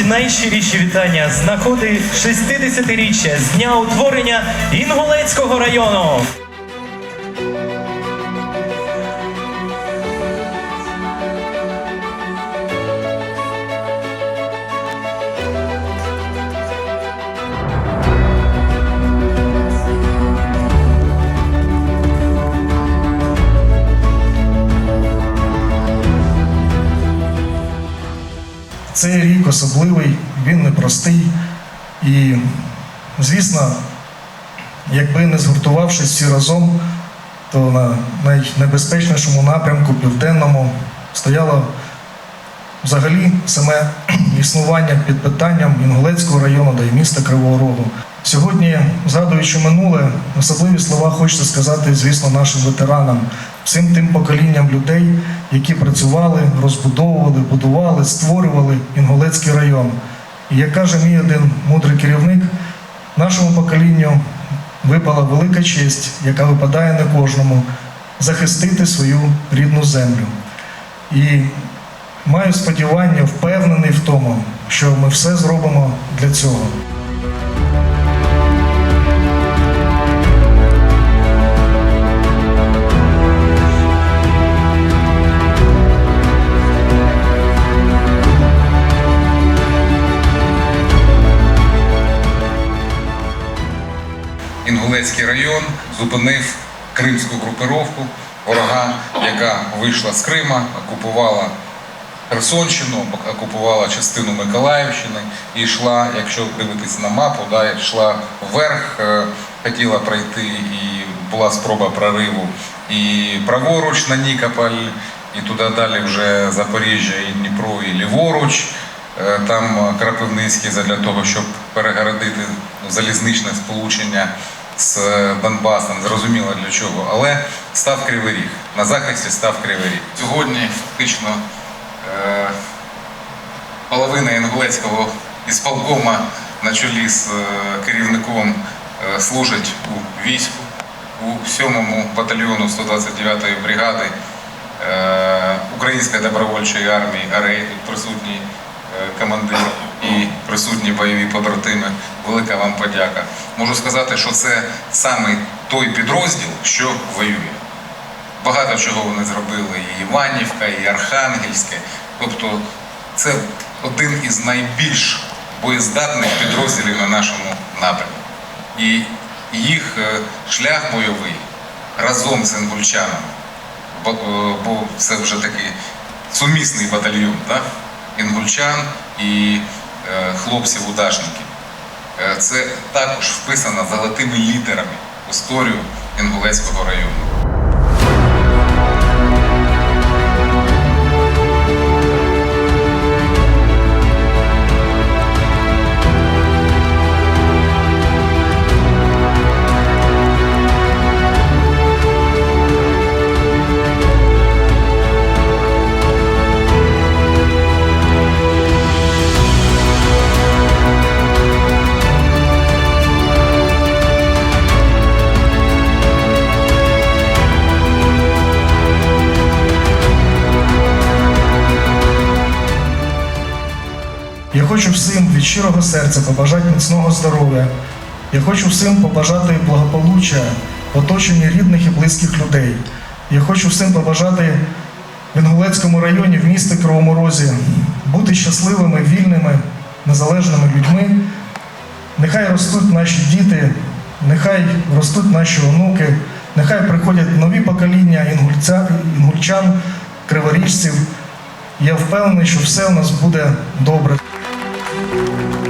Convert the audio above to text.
найщиріші вітання з нагоди 60-річчя з дня утворення Інгулецького району. Цей рік особливий, він непростий. І, звісно, якби не згуртувавшись всі разом, то на найнебезпечнішому напрямку, південному, стояло взагалі саме існування під питанням Інгулецького району та й міста Кривого Рогу. Сьогодні, згадуючи минуле, особливі слова хочеться сказати, звісно, нашим ветеранам, всім тим поколінням людей, які працювали, розбудовували, будували, створювали Інгулецький район. І як каже мій один мудрий керівник, нашому поколінню випала велика честь, яка випадає не кожному, захистити свою рідну землю. І маю сподівання, впевнений в тому, що ми все зробимо для цього. Інгулецький район зупинив кримську групировку ворога, яка вийшла з Крима, окупувала Херсонщину, окупувала частину Миколаївщини і йшла, якщо дивитися на мапу, да, йшла вверх, е, хотіла пройти і була спроба прориву і праворуч на Нікополь, і туди далі вже Запоріжжя, і Дніпро, і ліворуч. Е, Там Крапивницький для того, щоб перегородити залізничне сполучення з Донбасом, зрозуміло для чого, але став Кривий Ріг. На захисті став Кривий Ріг. Сьогодні фактично е, половина Інгулецького ісполкома на чолі з е, керівником е, служить у війську, у 7-му батальйону 129-ї бригади е, Української добровольчої армії АРЕ, тут присутній е, командир присутні бойові побратими. Велика вам подяка. Можу сказати, що це саме той підрозділ, що воює. Багато чого вони зробили і Іванівка, і Архангельське. Тобто це один із найбільш боєздатних підрозділів на нашому напрямку. І їх е, шлях бойовий разом з інгульчанами, бо, е, це вже такий сумісний батальйон, так? інгульчан і е, хлопців-удашників. Е, Це також вписано золотими літерами в історію Інгулецького району. Я хочу всім від щирого серця побажати міцного здоров'я. Я хочу всім побажати благополуччя, в оточенні рідних і близьких людей. Я хочу всім побажати в Інгулецькому районі, в місті Кривому Розі, бути щасливими, вільними, незалежними людьми. Нехай ростуть наші діти, нехай ростуть наші онуки, нехай приходять нові покоління інгульця, інгульчан, криворіжців. Я впевнений, що все у нас буде добре. thank you